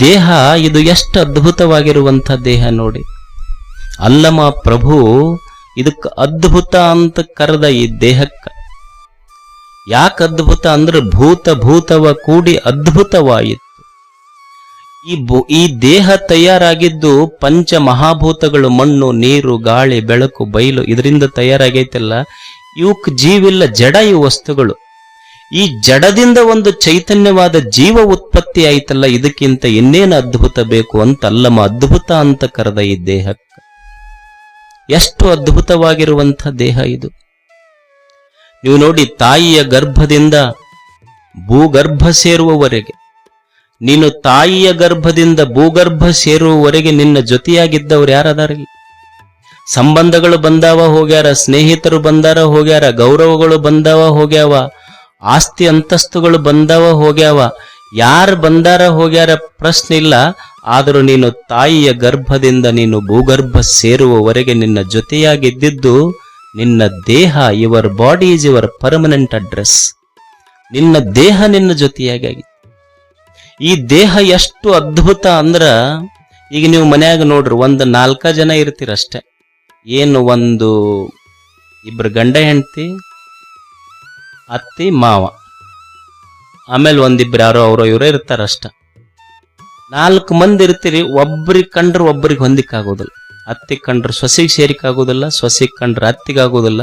ದೇಹ ಇದು ಎಷ್ಟು ಅದ್ಭುತವಾಗಿರುವಂಥ ದೇಹ ನೋಡಿ. ಅಲ್ಲಮ ಪ್ರಭು, ಇದಕ್ಕೆ ಅದ್ಭುತ ಅಂತ ಕರೆದ ಈ ದೇಹಕ್ಕೆ. ಯಾಕೆ ಅದ್ಭುತ ಅಂದ್ರೆ ಭೂತ ಭೂತವ ಕೂಡಿ ಅದ್ಭುತವಾಯಿತು. ಈ ಈ ದೇಹ ತಯಾರಾಗಿದ್ದು ಪಂಚ ಮಹಾಭೂತಗಳು ಮಣ್ಣು, ನೀರು, ಗಾಳಿ, ಬೆಳಕು, ಬಯಲು ಇದರಿಂದ ತಯಾರಾಗೈತಲ್ಲ. ಇವಕ್ ಜೀವಿಲ್ಲ ಜಡ ಈ ವಸ್ತುಗಳು. ಈ ಜಡದಿಂದ ಒಂದು ಚೈತನ್ಯವಾದ ಜೀವ ಉತ್ಪತ್ತಿ ಆಯ್ತಲ್ಲ, ಇದಕ್ಕಿಂತ ಇನ್ನೇನು ಅದ್ಭುತ ಬೇಕು ಅಂತ ಅಲ್ಲಮ್ಮ ಅದ್ಭುತ ಅಂತ ಕರೆದ ಈ ದೇಹಕ್ಕೆ. ಎಷ್ಟು ಅದ್ಭುತವಾಗಿರುವಂಥ ದೇಹ ಇದು. ನೀವು ನೋಡಿ, ತಾಯಿಯ ಗರ್ಭದಿಂದ ಭೂಗರ್ಭ ಸೇರುವವರೆಗೆ, ನೀನು ತಾಯಿಯ ಗರ್ಭದಿಂದ ಭೂಗರ್ಭ ಸೇರುವವರೆಗೆ ನಿನ್ನ ಜೊತೆಯಾಗಿದ್ದವ್ರು ಯಾರದಾರಿಲ್ಲ ಸಂಬಂಧಗಳು ಬಂದಾವ ಹೋಗ್ಯಾರ, ಸ್ನೇಹಿತರು ಬಂದಾರ ಹೋಗ್ಯಾರ, ಗೌರವಗಳು ಬಂದಾವ ಹೋಗ್ಯಾವ ಆಸ್ತಿ ಅಂತಸ್ತುಗಳು ಬಂದವ ಹೋಗ್ಯಾವ. ಯಾರು ಬಂದಾರ ಹೋಗ್ಯಾರ ಪ್ರಶ್ನೆ ಇಲ್ಲ. ಆದರೂ ನೀನು ತಾಯಿಯ ಗರ್ಭದಿಂದ ನೀನು ಭೂಗರ್ಭ ಸೇರುವವರೆಗೆ ನಿನ್ನ ಜೊತೆಯಾಗಿದ್ದಿದ್ದು, ನಿನ್ನ ದೇಹ your body is your permanent address ನಿನ್ನ ದೇಹ ನಿನ್ನ ಜೊತೆಯಾಗಿ ಆಗಿತ್ತು. ಈ ದೇಹ ಎಷ್ಟು ಅದ್ಭುತ ಅಂದ್ರ, ಈಗ ನೀವು ಮನ್ಯಾಗ ನೋಡ್ರಿ, ಒಂದು ನಾಲ್ಕ ಜನ ಇರ್ತೀರಷ್ಟೇ. ಏನು ಒಂದು ಇಬ್ಬರು ಗಂಡ ಹೆಂಡತಿ ಅತ್ತಿ, ಮಾವ. ಆಮೇಲೆ ಒಂದಿಬ್ರು ಯಾರೋ ಅವರೋ, ಇವರೋ ಇರ್ತಾರಷ್ಟ ನಾಲ್ಕು ಮಂದಿ ಇರ್ತೀರಿ ಒಬ್ರಿಗೆ ಕಂಡ್ರೆ ಒಬ್ರಿಗೆ ಹೊಂದಿಕ್ಕಾಗೋದಿಲ್ಲ. ಅತ್ತಿ ಕಂಡ್ರೆ ಸೊಸೆಗೆ ಸೇರಿಕಾಗೋದಿಲ್ಲ ಸೊಸೆಗೆ ಕಂಡ್ರೆ ಅತ್ತಿಗಾಗೋದಿಲ್ಲ.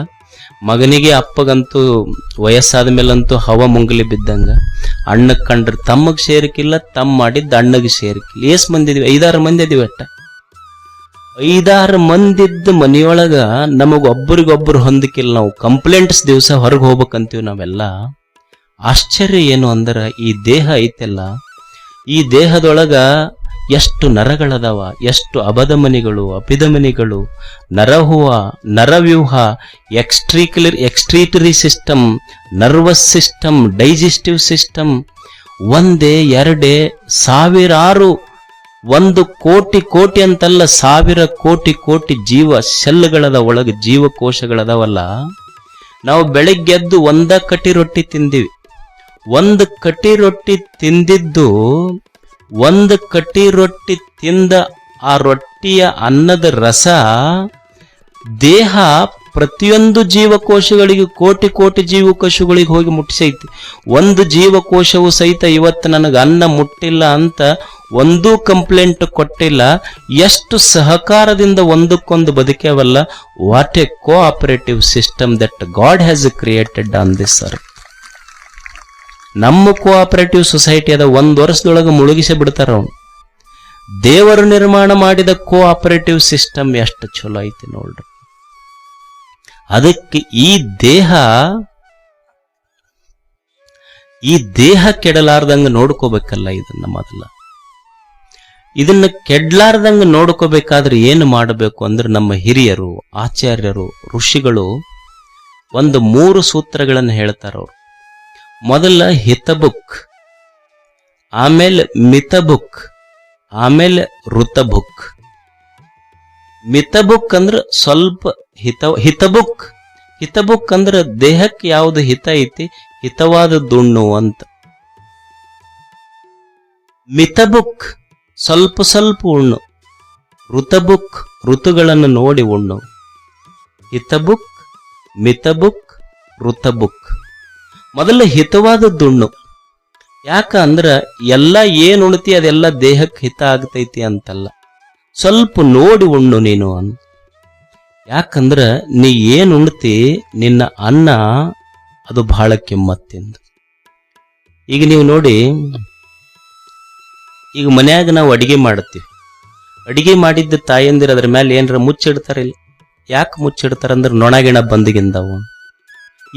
ಮಗನಿಗೆ ಅಪ್ಪಗಂತೂ ವಯಸ್ಸಾದ ಮೇಲಂತೂ ಹವ ಮುಂಗಲಿ ಬಿದ್ದಂಗ. ಅಣ್ಣಗೆ ಕಂಡ್ರೆ ತಮ್ಮಗೆ ಸೇರಿಕಿಲ್ಲ ತಮ್ಮ ಮಾಡಿದ್ದ ಅಣ್ಣಗೆ ಸೇರಿಕಿಲ್ಲ. ಏಸ್ ಮಂದಿ ಇದೀವಿ? ಐದಾರು ಮಂದಿ ಇದೀವಿ ಅಟ್ಟ ಐದಾರು ಮಂದಿದ್ದ ಮನೆಯೊಳಗ ನಮಗೊಬ್ಬರಿಗೊಬ್ಬರು ಹೊಂದಕಿಲ್ಲ ನಾವು. ಕಂಪ್ಲೇಂಟ್ಸ್ ದಿವಸ ಹೊರಗೆ ಹೋಗ್ಬೇಕಂತೀವಿ ನಾವೆಲ್ಲ. ಆಶ್ಚರ್ಯ ಏನು ಅಂದ್ರೆ ಈ ದೇಹ ಐತೆಲ್ಲ. ಈ ದೇಹದೊಳಗ ಎಷ್ಟು ನರಗಳದಾವ, ಎಷ್ಟು ಅಬಧಮನಿಗಳು ಅಪಿಧಮನಿಗಳು ನರಹುವ ನರವ್ಯೂಹ ಎಕ್ಸ್ಟ್ರೀಕ್ಯುಲರ್ excretory system nervous system digestive system ಒಂದೇ, ಎರಡೇ, ಸಾವಿರಾರು ಒಂದು ಕೋಟಿ ಕೋಟಿ ಅಂತಲ್ಲ ಸಾವಿರ ಕೋಟಿ ಕೋಟಿ ಜೀವ ಸೆಲ್ಗಳದ ಒಳಗೆ ಜೀವಕೋಶಗಳದವಲ್ಲ. ನಾವು ಬೆಳಿಗ್ಗೆದ್ದು ಒಂದ ಕಟ್ಟಿ ರೊಟ್ಟಿ ತಿಂದಿವಿ. ಒಂದು ಕಟ್ಟಿ ರೊಟ್ಟಿ ತಿಂದಿದ್ದು ಒಂದು ಕಟ್ಟಿ ರೊಟ್ಟಿ ತಿಂದ ಆ ರೊಟ್ಟಿಯ ಅನ್ನದ ರಸ ದೇಹ ಪ್ರತಿಯೊಂದು ಜೀವಕೋಶಗಳಿಗೆ ಕೋಟಿ ಕೋಟಿ ಜೀವಕೋಶಗಳಿಗೆ ಹೋಗಿ ಮುಟ್ಟಿಸೈತಿ. ಒಂದು ಜೀವಕೋಶವು ಸಹಿತ ಇವತ್ತು ನನಗೆ ಅನ್ನ ಮುಟ್ಟಿಲ್ಲ ಅಂತ ಒಂದೂ ಕಂಪ್ಲೇಂಟ್ ಕೊಟ್ಟಿಲ್ಲ. ಎಷ್ಟು ಸಹಕಾರದಿಂದ ಒಂದಕ್ಕೊಂದು ಬದುಕೇವಲ್ಲ. What a cooperative system that God has created on this sir ನಮ್ಮ ಕೋಆಪರೇಟಿವ್ ಸೊಸೈಟಿ ಅದ ಒಂದು ವರ್ಷದೊಳಗೆ ಮುಳುಗಿಸಿ ಬಿಡ್ತಾರ ಅವನು. ದೇವರು ನಿರ್ಮಾಣ ಮಾಡಿದ ಕೋಆಪರೇಟಿವ್ ಸಿಸ್ಟಮ್ ಎಷ್ಟು ಚಲೋ ಐತಿ ನೋಡ್ರಿ. ಅದಕ್ಕೆ ಈ ದೇಹ ಈ ದೇಹ ಕೆಡಲಾರ್ದಂಗ ನೋಡ್ಕೋಬೇಕಲ್ಲ ಇದನ್ನ ಮೊದಲ. ಇದನ್ನ ಕೆಡ್ಲಾರ್ದಂಗ ನೋಡ್ಕೋಬೇಕಾದ್ರೆ ಏನು ಮಾಡಬೇಕು ಅಂದ್ರೆ ನಮ್ಮ ಹಿರಿಯರು, ಆಚಾರ್ಯರು, ಋಷಿಗಳು ಒಂದು ಮೂರು ಸೂತ್ರಗಳನ್ನು ಹೇಳ್ತಾರ ಅವರು. ಮೊದಲ ಹಿತಬುಕ್ ಆಮೇಲೆ ಮಿತಬುಕ್ ಆಮೇಲೆ ಋತಬುಕ್ ಮಿತಬುಕ್ ಅಂದ್ರ ಸ್ವಲ್ಪ ಹಿತ, ಹಿತಬುಕ್. ಹಿತಬುಕ್ ಅಂದ್ರ ದೇಹಕ್ಕೆ ಯಾವುದು ಹಿತ ಐತಿ? ಹಿತವಾದ ದುಣ್ಣು ಅಂತ. ಮಿತಬುಕ್, ಸ್ವಲ್ಪ ಸ್ವಲ್ಪ ಉಣ್ಣು. ಋತಬುಕ್, ಋತುಗಳನ್ನು ನೋಡಿ ಉಣ್ಣು. ಹಿತಬುಕ್, ಮಿತಬುಕ್, ಋತಬುಕ್. ಮೊದಲ ಹಿತವಾದದ್ದುಣ್ಣು ಯಾಕ ಅಂದ್ರ ಎಲ್ಲ ಏನ್ ಉಣ್ತಿ ಅದೆಲ್ಲ ದೇಹಕ್ಕೆ ಹಿತ ಆಗ್ತೈತಿ ಅಂತಲ್ಲ. ಸ್ವಲ್ಪ ನೋಡಿ ಉಣ್ಣು ನೀನು ಅಂತ ಯಾಕಂದ್ರ ನೀ ಏನು ಉಣ್ತಿ ನಿನ್ನ ಅನ್ನ ಅದು ಬಹಳ ಕಿಮ್ಮತ್ತಿಂದ. ಈಗ ನೀವು ನೋಡಿ, ಈಗ ಮನ್ಯಾಗ ನಾವು ಅಡಿಗೆ ಮಾಡ್ತೀವಿ. ಅಡಿಗೆ ಮಾಡಿದ್ದ ತಾಯಂದಿರ ಅದ್ರ ಮೇಲೆ ಏನರ ಮುಚ್ಚಿಡ್ತಾರಿಲ್ಲ ಯಾಕೆ ಮುಚ್ಚಿಡ್ತಾರಂದ್ರೆ ನೊಣಗಿಣ ಬಂದಿಗಿಂದವು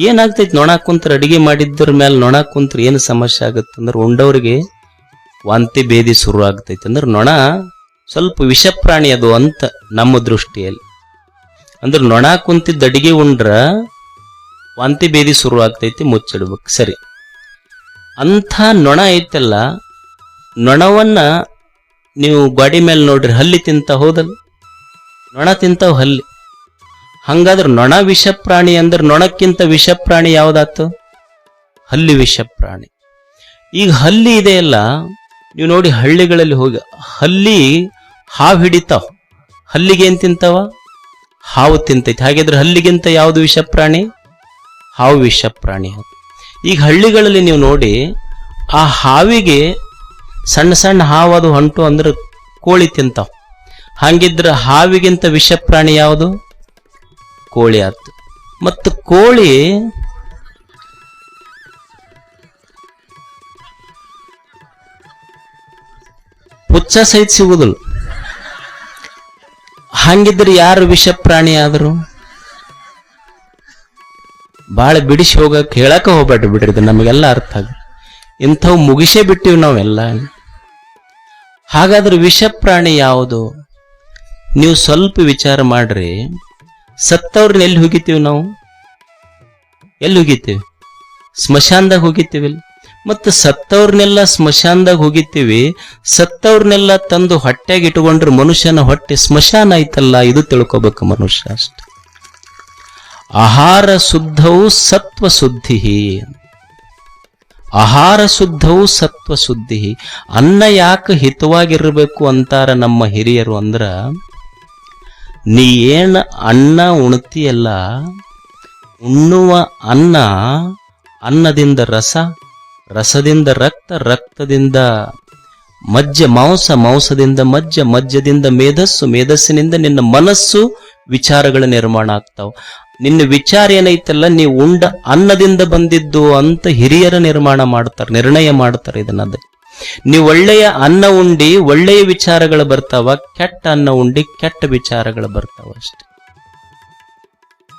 ಏನಾಗ್ತೈತಿ ನೊಣ ಕುಂತ್ರ ಅಡಿಗೆ ಮಾಡಿದ್ರ ಮೇಲೆ ನೊಣ ಕುಂತ್ರ ಏನು ಸಮಸ್ಯೆ ಆಗುತ್ತೆ ಅಂದ್ರೆ ಉಂಡವ್ರಿಗೆ ವಾಂತಿ ಭೇದಿ ಶುರು ಆಗ್ತೈತಿ. ಅಂದ್ರೆ ನೊಣ ಸ್ವಲ್ಪ ವಿಷಪ್ರಾಣಿ ಅದು ಅಂತ ನಮ್ಮ ದೃಷ್ಟಿಯಲ್ಲಿ. ಅಂದ್ರೆ ನೊಣ ಕುಂತಿದ್ದ ಅಡಿಗೆ ಉಂಡ್ರ ವಾಂತಿ ಬೇದಿ ಶುರು ಆಗ್ತೈತಿ, ಮುಚ್ಚಿಡ್ಬೇಕು. ಸರಿ. ಅಂಥ ನೊಣ ಐತಲ್ಲ, ನೊಣವನ್ನ ನೀವು ಗಾಡಿ ಮೇಲೆ ನೋಡ್ರಿ, ಹಲ್ಲಿ ತಿಂತ ಹೋದಲ್ಲ ನೊಣ ತಿಂತಾವ್ ಹಲ್ಲಿ. ಹಂಗಾದ್ರೆ ನೊಣ ವಿಷಪ್ರಾಣಿ ಅಂದ್ರೆ ನೊಣಕ್ಕಿಂತ ವಿಷಪ್ರಾಣಿ ಯಾವ್ದಾತು? ಹಲ್ಲಿ ವಿಷಪ್ರಾಣಿ. ಈಗ ಹಲ್ಲಿ ಇದೆಯಲ್ಲ ನೀವು ನೋಡಿ ಹಳ್ಳಿಗಳಲ್ಲಿ ಹೋಗಿ, ಹಲ್ಲಿ ಹಾವು ಹಿಡಿತಾವ. ಹಲ್ಲಿಗೆ ಏನ್ ತಿಂತಾವ? ಹಾವು ತಿಂತೈತಿ. ಹಾಗಿದ್ರೆ ಹಲ್ಲಿಗಿಂತ ಯಾವುದು ವಿಷ ಪ್ರಾಣಿ ಹಾವು ವಿಷ ಪ್ರಾಣಿ ಈಗ ಹಳ್ಳಿಗಳಲ್ಲಿ ನೀವು ನೋಡಿ, ಆ ಹಾವಿಗೆ ಸಣ್ಣ ಸಣ್ಣ ಹಾವು ಅದು ಹೊಂಟು ಅಂದ್ರೆ ಕೋಳಿ ತಿಂತಾವ. ಹಂಗಿದ್ರೆ ಹಾವಿಗಿಂತ ವಿಷ ಪ್ರಾಣಿ ಯಾವುದು? ಕೋಳಿ ಆತು. ಮತ್ತು ಕೋಳಿ ಪುಚ್ಚ ಸಹಿತ ಸಿಗುದಿಲ್ಲ ಹಂಗಿದ್ರೆ ಯಾರು ವಿಷ ಪ್ರಾಣಿ ಆದ್ರು? ಭಾಳ ಬಿಡಿಸಿ ಹೋಗಕ್ ಹೇಳಕ ಹೋಗ್ಬೇಡ್ರಿ ಬಿಡ್ರಿ ನಮಗೆಲ್ಲ ಅರ್ಥ ಆಗ ಇಂಥವು ಮುಗಿಸೇ ಬಿಟ್ಟಿವಿ ನಾವೆಲ್ಲ. ಹಾಗಾದ್ರೆ ವಿಷ ಪ್ರಾಣಿ ಯಾವುದು? ನೀವು ಸ್ವಲ್ಪ ವಿಚಾರ ಮಾಡ್ರಿ. ಸತ್ತವ್ರನ್ನ ಎಲ್ಲಿ ಹೋಗಿತೀವಿ ನಾವು? ಎಲ್ಲಿ ಹೋಗಿತೀವಿ ಸ್ಮಶಾನದಾಗ ಹೋಗಿತೀವಿಲ್ಲ ಮತ್ತು ಸತ್ತವ್ರನ್ನೆಲ್ಲ ಸ್ಮಶಾನದಾಗ ಹೋಗಿತ್ತೀವಿ ಸತ್ತವ್ರನ್ನೆಲ್ಲ ತಂದು ಹೊಟ್ಟೆಗೆ ಇಟ್ಕೊಂಡ್ರೆ ಮನುಷ್ಯನ ಹೊಟ್ಟೆ ಸ್ಮಶಾನ ಐತಲ್ಲ ಇದು ತಿಳ್ಕೊಬೇಕು ಮನುಷ್ಯ ಅಷ್ಟೆ. ಆಹಾರ ಶುದ್ಧವು ಸತ್ವ ಶುದ್ಧಿ. ಆಹಾರ ಶುದ್ಧವು ಸತ್ವ ಶುದ್ಧಿ. ಅನ್ನ ಯಾಕೆ ಹಿತವಾಗಿರಬೇಕು ಅಂತಾರ ನಮ್ಮ ಹಿರಿಯರು ಅಂದ್ರ, ನೀ ಏನು ಅನ್ನ ಉಣ್ತಿಯಲ್ಲ, ಉಣ್ಣುವ ಅನ್ನ ಅನ್ನದಿಂದ ರಸ ರಸದಿಂದ ರಕ್ತ, ರಕ್ತದಿಂದ ಮಜ್ಜ, ಮಾಂಸ, ಮಾಂಸದಿಂದ ಮಜ್ಜ, ಮಜ್ಜದಿಂದ ಮೇಧಸ್ಸು, ಮೇಧಸ್ಸಿನಿಂದ ನಿನ್ನ ಮನಸ್ಸು ವಿಚಾರಗಳ ನಿರ್ಮಾಣ ಆಗ್ತಾವ. ನಿನ್ನ ವಿಚಾರ ಏನೈತಲ್ಲ ನೀವು ಉಂಡ ಅನ್ನದಿಂದ ಬಂದಿದ್ದು ಅಂತ ಹಿರಿಯರ ನಿರ್ಮಾಣ ಮಾಡ್ತಾರೆ, ನಿರ್ಣಯ ಮಾಡ್ತಾರೆ ಇದನ್ನದ. ನೀವು ಒಳ್ಳೆಯ ಅನ್ನ ಉಂಡಿ, ಒಳ್ಳೆಯ ವಿಚಾರಗಳು ಬರ್ತಾವ, ಕೆಟ್ಟ ಅನ್ನ ಉಂಡಿ, ಕೆಟ್ಟ ವಿಚಾರಗಳು ಬರ್ತಾವ ಅಷ್ಟೆ.